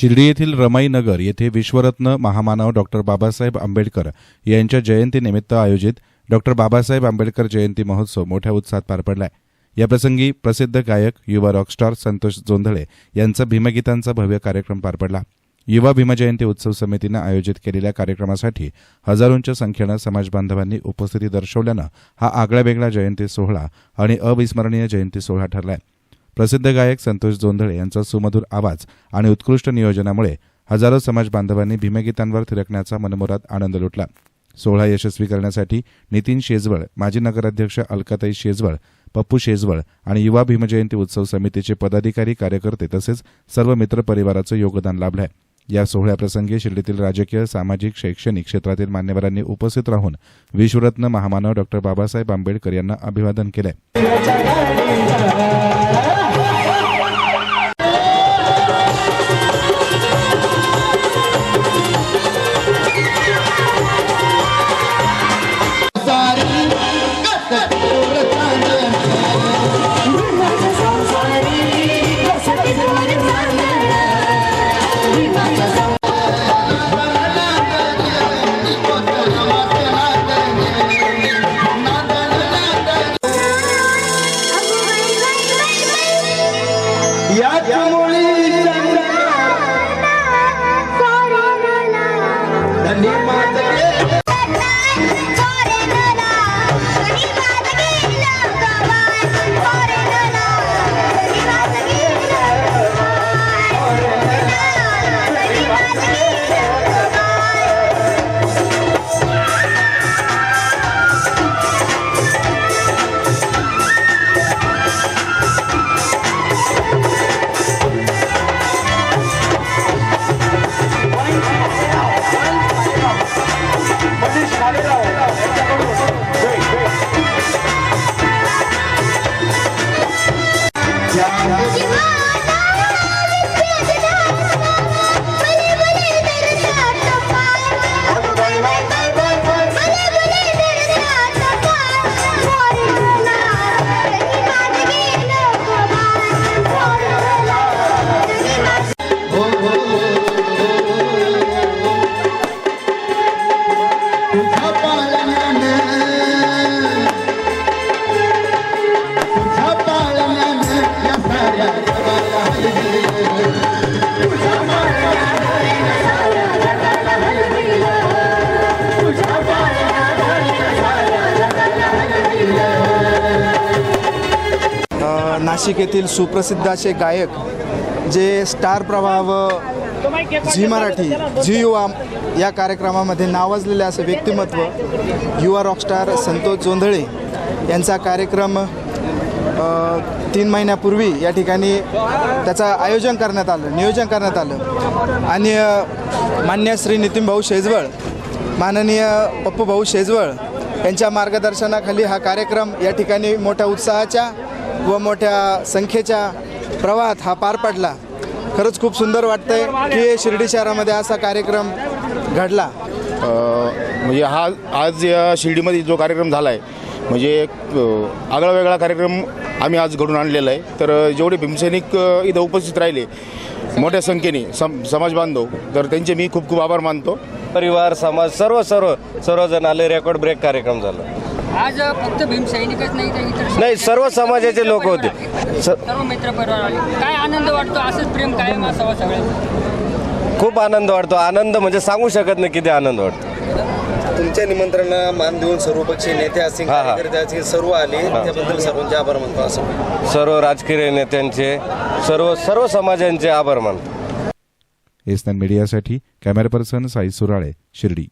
शिर्डी येथील रमाईनगर येथे विश्वरत्न महामानव डॉक्टर बाबासाहेब आंबेडकर यांच्या जयंतीनिमित्त आयोजित डॉक्टर बाबासाहेब आंबेडकर जयंती महोत्सव मोठ्या उत्साहात पार पडलाय. याप्रसंगी प्रसिद्ध गायक युवा रॉकस्टार संतोष जोंधळे यांचा भीमगीतांचा भव्य कार्यक्रम पार पडला. युवा भीमजयंती उत्सव समितीनं आयोजित केलेल्या कार्यक्रमासाठी हजारोंच्या संख्येनं समाजबांधवांनी उपस्थिती दर्शवल्यानं हा आगळावेगळा जयंती सोहळा आणि अविस्मरणीय जयंती सोहळा ठरलाय. प्रसिद्ध गायक संतोष जोंधळे यांचा सुमधुर आवाज आणि उत्कृष्ट नियोजनामुळे हजारो समाज बांधवांनी भीमगीतांवर थिरकण्याचा मनमोरात आनंद लुटला. सोहळा यशस्वी करण्यासाठी नितीन शेजवळ माजी नगराध्यक्ष अलकाताई शेजवळ पप्पू शेजवळ आणि युवा भीमजयंती उत्सव समितीचे पदाधिकारी कार्यकर्ते तसेच सर्व मित्रपरिवाराचं योगदान लाभलं आहे या सोहळ्याप्रसंगी शिर्डीतील राजकीय सामाजिक शैक्षणिक क्षेत्रातील मान्यवरांनी उपस्थित राहून विश्वरत्न महामानव डॉक्टर बाबासाहेब आंबेडकर यांना अभिवादन केलंय. नाशिक येथील सुप्रसिद्ध असे गायक जे स्टार प्रवाह व झी मराठी झी युवा या कार्यक्रमामध्ये नावाजलेले असे व्यक्तिमत्व युवा रॉकस्टार संतोष जोंधळे यांचा कार्यक्रम तीन महिन्यापूर्वी या ठिकाणी त्याचं आयोजन करण्यात आलं नियोजन करण्यात आलं. आणि मान्य श्री नितीन भाऊ शेजवळ माननीय पप्पू भाऊ शेजवळ यांच्या मार्गदर्शनाखाली हा कार्यक्रम या ठिकाणी मोठ्या उत्साहाच्या व मोठ्या संख्येच्या प्रवाहात हा पार पडला. खरंच खूप सुंदर वाटतंय की शिर्डी शहरामध्ये असा कार्यक्रम घडला. म्हणजे हा आज या शिर्डीमध्ये जो कार्यक्रम झाला आहे म्हणजे आगळा वेगळा कार्यक्रम आम्ही आज घडून आणलेला आहे. तर जेवढे भीमसैनिक इथं उपस्थित राहिले मोठ्या संख्येने सम समाज बांधव तर त्यांचे मी खूप खूप आभार मानतो. परिवार समाज सर्व सर्व सर्वजण आले रेकॉर्ड ब्रेक कार्यक्रम झाला. आज फक्त भीमसैनिकच नाही तर इतर नाही सर्व समाजाचे लोक होते. स- सर्व मित्र परिवार आले. काय आनंद वाटतो? असंच प्रेम कायम असावं सगळ्यांचं. खूप आनंद वाटतो. आनंद म्हणजे सांगू शकत नाही किती आनंद वाटतो. तुमच्या निमंत्रणाला मान देऊन सर्वपक्षीय नेते असतील हा, हा. कार्यकर्ते असतील सर्व आले. त्याबद्दल सर्वांचे आभार मानतो असं. सर्व राजकीय नेत्यांचे सर्व सर्व समाजांचे आभार मानतो. एसनॅन मीडियासाठी कॅमेरा पर्सन साई सुराळे शिर्डी.